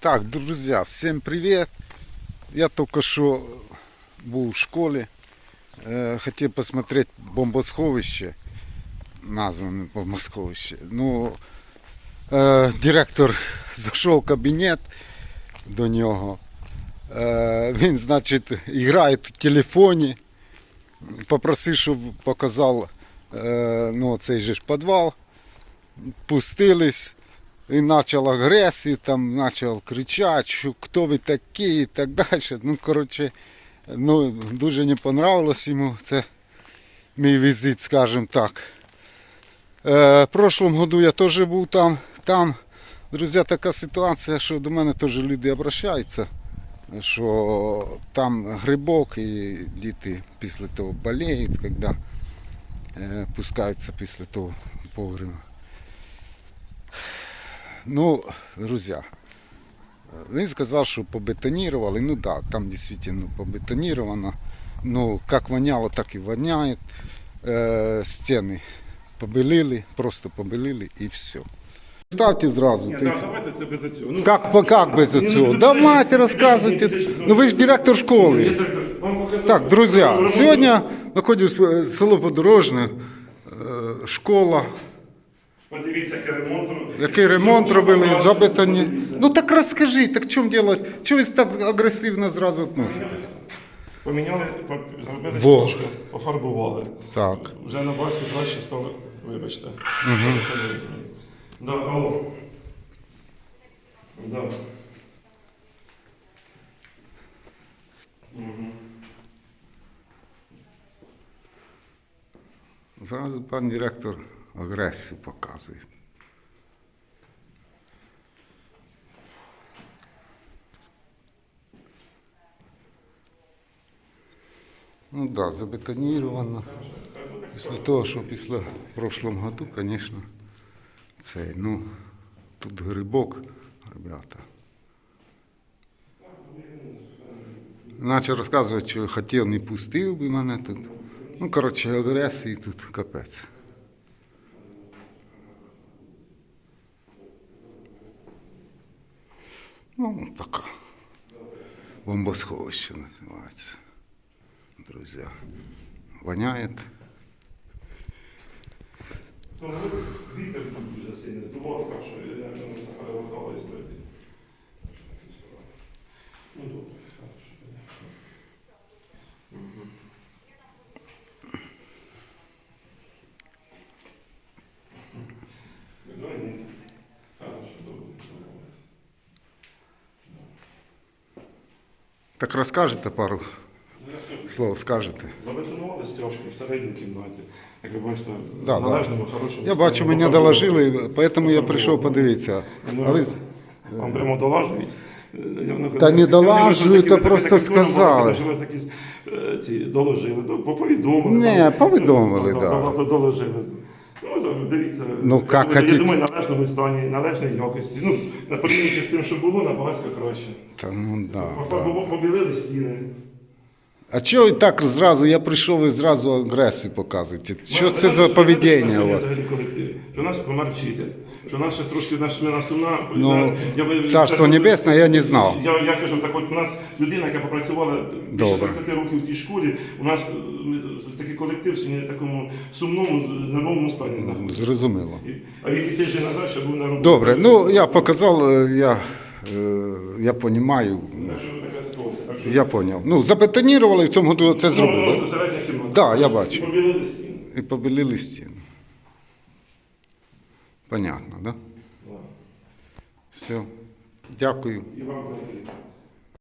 Так, друзья, всем привет. Я только что был в школе. Э, хотел посмотреть бомбосховище. Названо бомбосховище. Ну, е, директор зайшов в кабінет до нього. Е, він, значить, грає в телефоні. Попросив, щоб показав ну, цей же ж підвал. Пустились. І почав агресію, там почав кричати, що хто ви такі і так далі. Ну, коротше, ну, дуже не понравилось йому це мій візит, скажімо так. Е, в прошлом году я теж був там. Там, друзі, така ситуація, що до мене теж люди обращаються, що там грибок і діти після того болеють, коли е, пускаються після того погреба. Ну, друзья, він сказав, що побетонировали. Ну да, там действительно побетонировано. Ну, как воняло, так и воняет. Э, стены побелили, просто побелили и все. Ставьте сразу. Ні, Ти- да, давайте це без цього. Ну, Как, по- как без Ні, ну, цього? ну, Давайте ну, рассказывайте. ну, ну, Ну ви ж директор Я школи. так, вам показав. Так, друзья, Ремонт- сегодня находимся в село Подорожне, е, школа. Подивіться, який ремонт робили. Який ремонт робили, забетоні. Ну так розкажіть, так чому діло? Чого ви так агресивно зразу відноситесь? Поміняли, по- зробили Во. стежку, пофарбували. Так. Вже на бачці краще стало, вибачте. Мені. Да, алло. Да. Мгм. Зразу пан директор агресію показує. Ну так, да, забетоніровано. Після того, що після прошлого году, звісно, цей, ну, тут грибок, ребята. Наче розказувати, що хотів, не пустив би мене тут. Ну, коротше, агресії тут капець. Ну, така. Бомбосховище називається. Друзі. Воняє. Ну, вітер тут дуже сильний, здував, так що я не перевертало історію. Ну, добре, хорошо. Мгм. Ну, ні. Хорошо, добре, домовились. Так розкажете пару слов, скажете. Забетонували стяжки в середній кімнаті. Як ви бачите, Да, в да. належному, хорошому Я бачу, стані. мене доложили, тому я прийшов подивитися. Ну, А ви Вам прямо долажують. Та не я долажують, такі- просто сказали. е, доложили. Ну, повідомили. Ні, повідомили, ну, багато доложили. Ну, дивіться, Ну, я як я хотіть. думаю, належному стані, належній якості. Ну, на порівнянні з тим, що було, набагато краще. Та ну да. да. Пофарбували, Побілили стіни. А чого і так зразу? Я прийшов і зразу агресію показуєте. Що це за ми- поведіння у вас? Що у нас помер вчитель. Що у нас ще трошки наш сумна. Ну, нас- я- Царство я- Небесне, я не знав. Я, я кажу, так от у нас людина, яка попрацювала більше Добре. 30 років в цій школі, у нас е, такий колектив в такому сумному, нервовому стані знаходиться. Зрозуміло. А він тиждень назад ще був на роботі. Добре, ну я показав, е, я, е, я розумію. Так що. Так Я зрозумів. Ну, забетонірували в цьому году це ну, зробили. середня кімната. Да, я бачу. І побілили стіни. І побілили стіну. Понятно, так? Да? Да. Все. Дякую. І вам дякую.